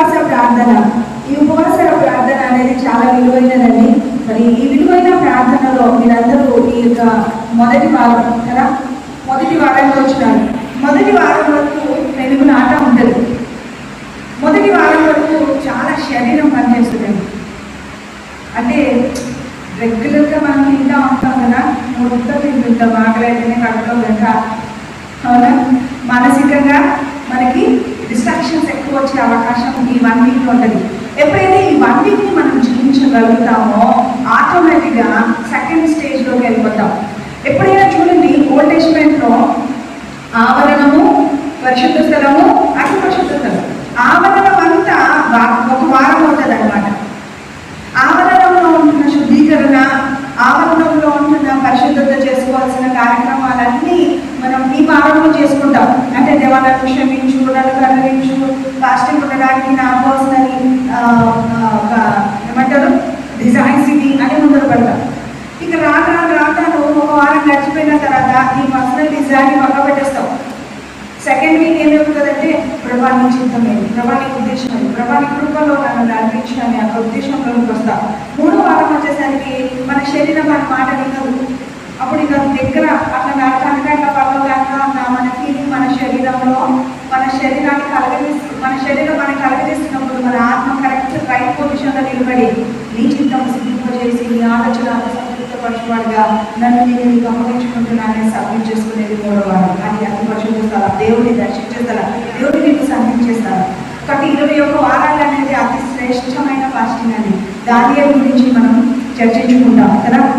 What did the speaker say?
ఉపవాస ప్రార్థన. ఈ ఉపవాస ప్రార్థన అనేది చాలా విలువైనదండి. మరి ఈ విలువైన ప్రార్థనలో మీరందరూ ఈ యొక్క మొదటి వారం కదా? మొదటి వారంలో వచ్చినారు. మొదటి వారం వరకు వెలుగు నాట ఉంటుంది మొదటి వారం వరకు చాలా శరీరం పనిచేస్తుందండి. అంటే రెగ్యులర్గా మనం తింటా ఉంటాం కదా? మూడు ముద్దలు తింటుంటాం. ఆకలి అయితేనే కడతాం కదా అవునా? మానసికంగా ఈ ఉంటుంది ఎప్పుడైతే ఈ వన్ వీక్ని మనం జీవించగలుగుతామో ఆటోమేటిక్గా సెకండ్ స్టేజ్లోకి వెళ్ళిపోతాం. ఎప్పుడైనా చూడండి ఓల్డ్ టెస్ట్మెంట్లో ఆవరణము పరిశుద్ధ స్థలము అతి పరిశుద్ధ స్థలం. ఆవరణం అంతా ఒక వారం అవుతుంది అనమాట ఆవరణంలో ఉంటున్న శుద్ధీకరణ ఆవరణంలో ఉంటున్న పరిశుద్ధత చేసుకోవాల్సిన కార్యక్రమాలన్నీ మనం ఈ వారంలో చేసుకుంటాం. దేవాలను క్షమించు నన్ను కరుణించు ఫాస్టింగ్ ఉండడానికి నా పర్సనల్ ఏమంటారు? డిజైన్స్ ఇది అని ముందర పెడతాం. ఇక రాను రాను రాను ఒక వారం గడిచిపోయిన తర్వాత ఈ పర్సనల్ డిజైన్ పక్క పెట్టేస్తాం. సెకండ్ వీక్ ఏమవుతుందంటే ప్రభా నీ చిత్తం ఏంటి ప్రభా నీ ఉద్దేశం ఏంటి ప్రభా నీ కృపలో నన్ను నడిపించాలని యొక్క ఉద్దేశంలోకి వస్తా. మూడో వారం వచ్చేసరికి మన శరీరం మన మాట వినదు. అప్పుడు ఇక దగ్గర అట్లా పొజిషన్లో నీ చిత్తం సిద్ధింపజేసి నీ ఆలోచన సంతృప్తపరచువాడుగా నన్ను నేను నీకు సబ్మిట్ చేసుకునేది మూడో అది అతి పరిశుద్ధ స్థలం దేవుడిని దర్శించే స్థలం దేవుడిని నీకు సన్నిధించే స్థలం కాబట్టి ఇరవై ఒక్క వారాలు అనేది అతి శ్రేష్టమైన ఫాస్టింగ్ అని దాని గురించి మనం చర్చించుకుంటాం కదా?